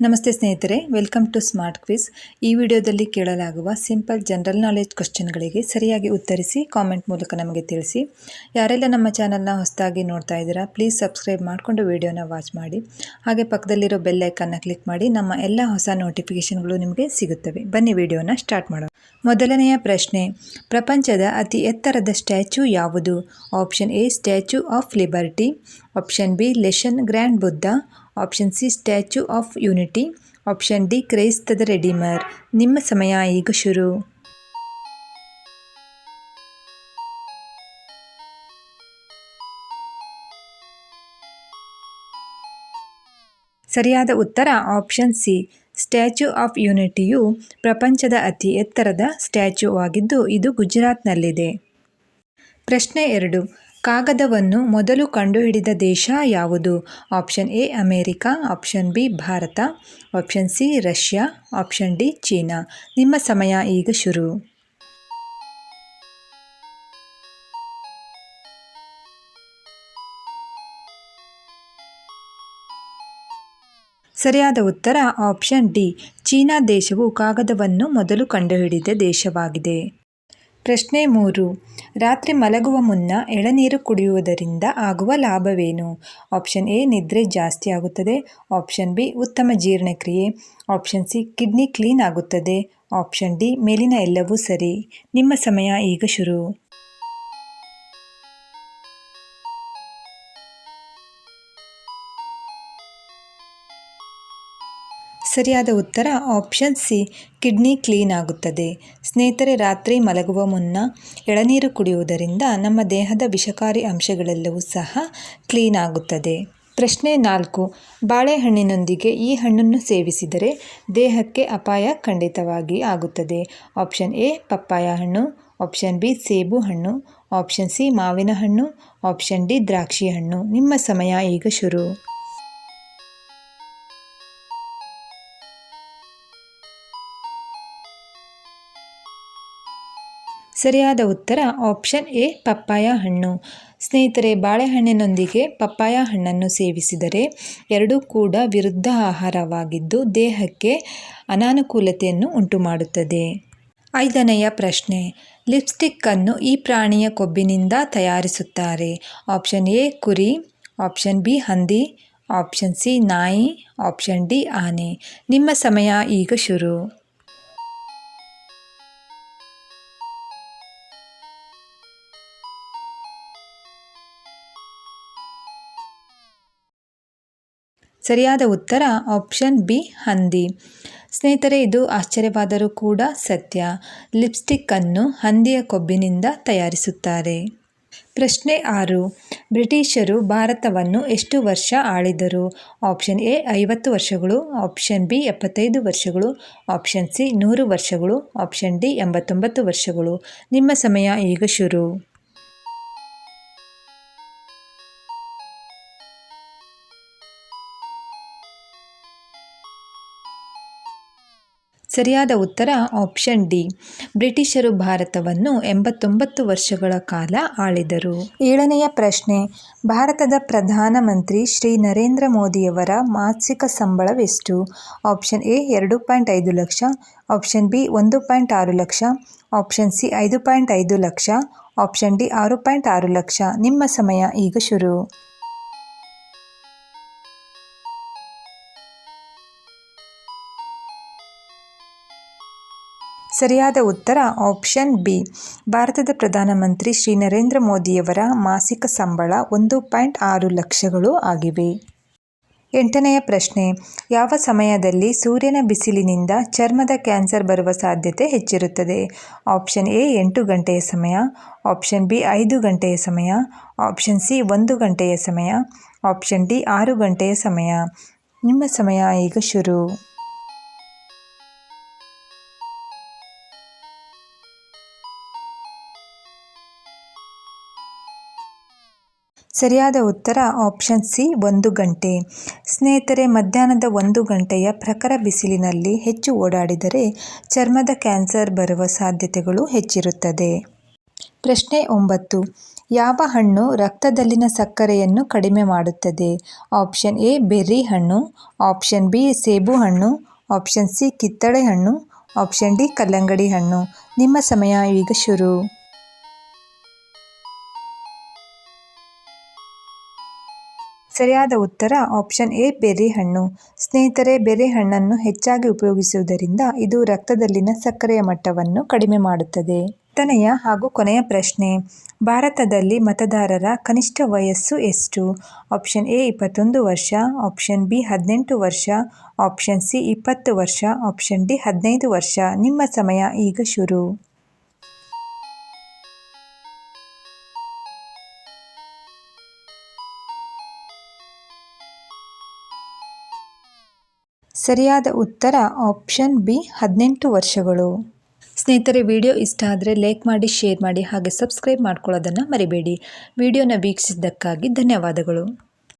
ನಮಸ್ತೆ ಸ್ನೇಹಿತರೆ welcome to smart quiz ಈ ವಿಡಿಯೋದಲ್ಲಿ ಕೇಳಲಾಗುವ ಸಿಂಪಲ್ ಜನರಲ್ ನಾಲೆಜ್ ಕ್ವಶನ್ಗಳಿಗೆ ಸರಿಯಾಗಿ ಉತ್ತರಿಸಿ ಕಾಮೆಂಟ್ ಮೂಲಕ ನಮಗೆ ತಿಳಿಸಿ. ಯಾರೆಲ್ಲ ನಮ್ಮ ಚಾನಲ್ನ ಹೊಸದಾಗಿ ನೋಡ್ತಾ ಇದ್ದೀರಾ ಪ್ಲೀಸ್ ಸಬ್ಸ್ಕ್ರೈಬ್ ಮಾಡಿಕೊಂಡು ವಿಡಿಯೋನ ವಾಚ್ ಮಾಡಿ. ಹಾಗೆ ಪಕ್ಕದಲ್ಲಿರೋ ಬೆಲ್ ಐಕನ್ನ ಕ್ಲಿಕ್ ಮಾಡಿ, ನಮ್ಮ ಎಲ್ಲ ಹೊಸ ನೋಟಿಫಿಕೇಷನ್ಗಳು ನಿಮಗೆ ಸಿಗುತ್ತವೆ. ಬನ್ನಿ ವಿಡಿಯೋನ ಸ್ಟಾರ್ಟ್ ಮಾಡೋಣ. ಮೊದಲನೆಯ ಪ್ರಶ್ನೆ, ಪ್ರಪಂಚದ ಅತಿ ಎತ್ತರದ ಸ್ಟ್ಯಾಚ್ಯೂ ಯಾವುದು? Option A Statue of Liberty option B Leshan grand Buddha option C Statue of Unity option D Christ the Redeemer ನಿಮ್ಮ ಸಮಯ ಈಗ ಶುರು. ಸರಿಯಾದ ಉತ್ತರ ಆಪ್ಷನ್ ಸಿ ಸ್ಟ್ಯಾಚ್ಯೂ ಆಫ್ ಯೂನಿಟಿಯು ಪ್ರಪಂಚದ ಅತಿ ಎತ್ತರದ ಸ್ಟ್ಯಾಚ್ಯೂ ಆಗಿದ್ದು, ಇದು ಗುಜರಾತ್ನಲ್ಲಿದೆ. ಪ್ರಶ್ನೆ ಎರಡು. ಕಾಗದವನ್ನು ಮೊದಲು ಕಂಡುಹಿಡಿದ ದೇಶ ಯಾವುದು? Option A, America, option B, Bharat, option C, Russia, option D, China. ನಿಮ್ಮ ಸಮಯ ಈಗ ಶುರು. ಸರಿಯಾದ ಉತ್ತರ, ಆಪ್ಷನ್ ಡಿ. ಚೀನಾ ದೇಶವು ಕಾಗದವನ್ನು ಮೊದಲು ಕಂಡುಹಿಡಿದ ದೇಶವಾಗಿದೆ. ಪ್ರಶ್ನೆ ಮೂರು. ರಾತ್ರಿ ಮಲಗುವ ಮುನ್ನ ಎಳನೀರು ಕುಡಿಯುವುದರಿಂದ ಆಗುವ ಲಾಭವೇನು? ಆಪ್ಷನ್ ಎ, ನಿದ್ರೆ ಜಾಸ್ತಿ ಆಗುತ್ತದೆ. ಆಪ್ಷನ್ ಬಿ, ಉತ್ತಮ ಜೀರ್ಣಕ್ರಿಯೆ. ಆಪ್ಷನ್ ಸಿ, ಕಿಡ್ನಿ ಕ್ಲೀನ್ ಆಗುತ್ತದೆ. ಆಪ್ಷನ್ ಡಿ, ಮೇಲಿನ ಎಲ್ಲವೂ ಸರಿ. ನಿಮ್ಮ ಸಮಯ ಈಗ ಶುರು. ಸರಿಯಾದ ಉತ್ತರ ಆಪ್ಷನ್ ಸಿ, ಕಿಡ್ನಿ ಕ್ಲೀನ್ ಆಗುತ್ತದೆ. ಸ್ನೇಹಿತರೆ, ರಾತ್ರಿ ಮಲಗುವ ಮುನ್ನ ಎಳನೀರು ಕುಡಿಯುವುದರಿಂದ ನಮ್ಮ ದೇಹದ ವಿಷಕಾರಿ ಅಂಶಗಳೆಲ್ಲವೂ ಸಹ ಕ್ಲೀನ್ ಆಗುತ್ತದೆ. ಪ್ರಶ್ನೆ ನಾಲ್ಕು, ಬಾಳೆಹಣ್ಣಿನೊಂದಿಗೆ ಈ ಹಣ್ಣನ್ನು ಸೇವಿಸಿದರೆ ದೇಹಕ್ಕೆ ಅಪಾಯ ಖಂಡಿತವಾಗಿ ಆಗುತ್ತದೆ. ಆಪ್ಷನ್ ಎ, ಪಪ್ಪಾಯ ಹಣ್ಣು. ಆಪ್ಷನ್ ಬಿ, ಸೇಬು ಹಣ್ಣು. ಆಪ್ಷನ್ ಸಿ, ಮಾವಿನ ಹಣ್ಣು. ಆಪ್ಷನ್ ಡಿ, ದ್ರಾಕ್ಷಿ ಹಣ್ಣು. ನಿಮ್ಮ ಸಮಯ ಈಗ ಶುರು. ಸರಿಯಾದ ಉತ್ತರ ಆಪ್ಷನ್ ಎ, ಪಪ್ಪಾಯ ಹಣ್ಣು. ಸ್ನೇಹಿತರೆ, ಬಾಳೆಹಣ್ಣಿನೊಂದಿಗೆ ಪಪ್ಪಾಯ ಹಣ್ಣನ್ನು ಸೇವಿಸಿದರೆ ಎರಡೂ ಕೂಡ ವಿರುದ್ಧ ಆಹಾರವಾಗಿದ್ದು ದೇಹಕ್ಕೆ ಅನಾನುಕೂಲತೆಯನ್ನು ಉಂಟುಮಾಡುತ್ತದೆ. ಐದನೆಯ ಪ್ರಶ್ನೆ ಲಿಪ್ಸ್ಟಿಕ್ಕನ್ನು ಈ ಪ್ರಾಣಿಯ ಕೊಬ್ಬಿನಿಂದ ತಯಾರಿಸುತ್ತಾರೆ. ಆಪ್ಷನ್ ಎ, ಕುರಿ. ಆಪ್ಷನ್ ಬಿ, ಹಂದಿ. ಆಪ್ಷನ್ ಸಿ, ನಾಯಿ. ಆಪ್ಷನ್ ಡಿ, ಆನೆ. ನಿಮ್ಮ ಸಮಯ ಈಗ ಶುರು. ಸರಿಯಾದ ಉತ್ತರ ಆಪ್ಷನ್ ಬಿ, ಹಂದಿ. ಸ್ನೇಹಿತರೆ, ಇದು ಆಶ್ಚರ್ಯವಾದರೂ ಕೂಡ ಸತ್ಯ. ಲಿಪ್ಸ್ಟಿಕ್ಕನ್ನು ಹಂದಿಯ ಕೊಬ್ಬಿನಿಂದ ತಯಾರಿಸುತ್ತಾರೆ. ಪ್ರಶ್ನೆ ಆರು. ಬ್ರಿಟಿಷರು ಭಾರತವನ್ನು ಎಷ್ಟು ವರ್ಷ ಆಳಿದರು? ಆಪ್ಷನ್ ಎ, ಐವತ್ತು ವರ್ಷಗಳು. ಆಪ್ಷನ್ ಬಿ, ಎಪ್ಪತ್ತೈದು ವರ್ಷಗಳು. ಆಪ್ಷನ್ ಸಿ, ನೂರು ವರ್ಷಗಳು. ಆಪ್ಷನ್ ಡಿ, ಎಂಬತ್ತೊಂಬತ್ತು ವರ್ಷಗಳು. ನಿಮ್ಮ ಸಮಯ ಈಗ ಶುರು. ಸರಿಯಾದ ಉತ್ತರ ಆಪ್ಷನ್ ಡಿ. ಬ್ರಿಟಿಷರು ಭಾರತವನ್ನು ಎಂಬತ್ತೊಂಬತ್ತು ವರ್ಷಗಳ ಕಾಲ ಆಳಿದರು. ಏಳನೆಯ ಪ್ರಶ್ನೆ. ಭಾರತದ ಪ್ರಧಾನಮಂತ್ರಿ ಶ್ರೀ ನರೇಂದ್ರ ಮೋದಿಯವರ ಮಾಸಿಕ ಸಂಬಳವೆಷ್ಟು? ಆಪ್ಷನ್ ಎ, ಎರಡು ಪಾಯಿಂಟ್ ಐದು ಲಕ್ಷ. ಆಪ್ಷನ್ ಬಿ, ಒಂದು ಪಾಯಿಂಟ್ ಆರು ಲಕ್ಷ. ಆಪ್ಷನ್ ಸಿ, ಐದು ಪಾಯಿಂಟ್ ಐದು ಲಕ್ಷ. ಆಪ್ಷನ್ ಡಿ, ಆರು ಪಾಯಿಂಟ್ ಆರು ಲಕ್ಷ. ನಿಮ್ಮ ಸಮಯ ಈಗ ಶುರು. ಸರಿಯಾದ ಉತ್ತರ ಆಪ್ಷನ್ ಬಿ. ಭಾರತದ ಪ್ರಧಾನಮಂತ್ರಿ ಶ್ರೀ ನರೇಂದ್ರ ಮೋದಿಯವರ ಮಾಸಿಕ ಸಂಬಳ ಒಂದು ಪಾಯಿಂಟ್ ಆರು ಲಕ್ಷಗಳು ಆಗಿವೆ. ಎಂಟನೆಯ ಪ್ರಶ್ನೆ, ಯಾವ ಸಮಯದಲ್ಲಿ ಸೂರ್ಯನ ಬಿಸಿಲಿನಿಂದ ಚರ್ಮದ ಕ್ಯಾನ್ಸರ್ ಬರುವ ಸಾಧ್ಯತೆ ಹೆಚ್ಚಿರುತ್ತದೆ? ಆಪ್ಷನ್ ಎ, ಎಂಟು ಗಂಟೆಯ ಸಮಯ. ಆಪ್ಷನ್ ಬಿ, ಐದು ಗಂಟೆಯ ಸಮಯ. ಆಪ್ಷನ್ ಸಿ, ಒಂದು ಗಂಟೆಯ ಸಮಯ. ಆಪ್ಷನ್ ಡಿ, ಆರು ಗಂಟೆಯ ಸಮಯ. ನಿಮ್ಮ ಸಮಯ ಈಗ ಶುರು. ಸರಿಯಾದ ಉತ್ತರ ಆಪ್ಷನ್ ಸಿ, ಒಂದು ಗಂಟೆ. ಸ್ನೇಹಿತರೆ, ಮಧ್ಯಾಹ್ನದ ಒಂದು ಗಂಟೆಯ ಪ್ರಖರ ಬಿಸಿಲಿನಲ್ಲಿ ಹೆಚ್ಚು ಓಡಾಡಿದರೆ ಚರ್ಮದ ಕ್ಯಾನ್ಸರ್ ಬರುವ ಸಾಧ್ಯತೆಗಳು ಹೆಚ್ಚಿರುತ್ತದೆ. ಪ್ರಶ್ನೆ ಒಂಬತ್ತು. ಯಾವ ಹಣ್ಣು ರಕ್ತದಲ್ಲಿನ ಸಕ್ಕರೆಯನ್ನು ಕಡಿಮೆ ಮಾಡುತ್ತದೆ? ಆಪ್ಷನ್ ಎ, ಬೆರ್ರಿ ಹಣ್ಣು, ಆಪ್ಷನ್ ಬಿ, ಸೇಬು ಹಣ್ಣು, ಆಪ್ಷನ್ ಸಿ, ಕಿತ್ತಳೆ ಹಣ್ಣು, ಆಪ್ಷನ್ ಡಿ, ಕಲ್ಲಂಗಡಿ ಹಣ್ಣು. ನಿಮ್ಮ ಸಮಯ ಈಗ ಶುರು. ಸರಿಯಾದ ಉತ್ತರ ಆಪ್ಷನ್ ಎ ಬೆರ್ರಿ ಹಣ್ಣು ಸ್ನೇಹಿತರೆ ಬೆರ್ರಿ ಹಣ್ಣನ್ನು ಹೆಚ್ಚಾಗಿ ಉಪಯೋಗಿಸುವುದರಿಂದ ಇದು ರಕ್ತದಲ್ಲಿನ ಸಕ್ಕರೆಯ ಮಟ್ಟವನ್ನು ಕಡಿಮೆ ಮಾಡುತ್ತದೆ. ಹತ್ತನೆಯ ಹಾಗೂ ಕೊನೆಯ ಪ್ರಶ್ನೆ, ಭಾರತದಲ್ಲಿ ಮತದಾರರ ಕನಿಷ್ಠ ವಯಸ್ಸು ಎಷ್ಟು? ಆಪ್ಷನ್ ಎ, ಇಪ್ಪತ್ತೊಂದು ವರ್ಷ, ಆಪ್ಷನ್ ಬಿ, ಹದಿನೆಂಟು ವರ್ಷ, ಆಪ್ಷನ್ ಸಿ, ಇಪ್ಪತ್ತು ವರ್ಷ, ಆಪ್ಷನ್ ಡಿ, ಹದಿನೈದು ವರ್ಷ. ನಿಮ್ಮ ಸಮಯ ಈಗ ಶುರು. ಸರಿಯಾದ ಉತ್ತರ ಆಪ್ಷನ್ ಬಿ, ಹದಿನೆಂಟು ವರ್ಷಗಳು. ಸ್ನೇಹಿತರೆ, ವಿಡಿಯೋ ಇಷ್ಟ ಆದರೆ ಲೈಕ್ ಮಾಡಿ, ಶೇರ್ ಮಾಡಿ ಹಾಗೆ ಸಬ್ಸ್ಕ್ರೈಬ್ ಮಾಡ್ಕೊಳ್ಳೋದನ್ನು ಮರಿಬೇಡಿ. ವಿಡಿಯೋನ ವೀಕ್ಷಿಸಿದ್ದಕ್ಕಾಗಿ ಧನ್ಯವಾದಗಳು.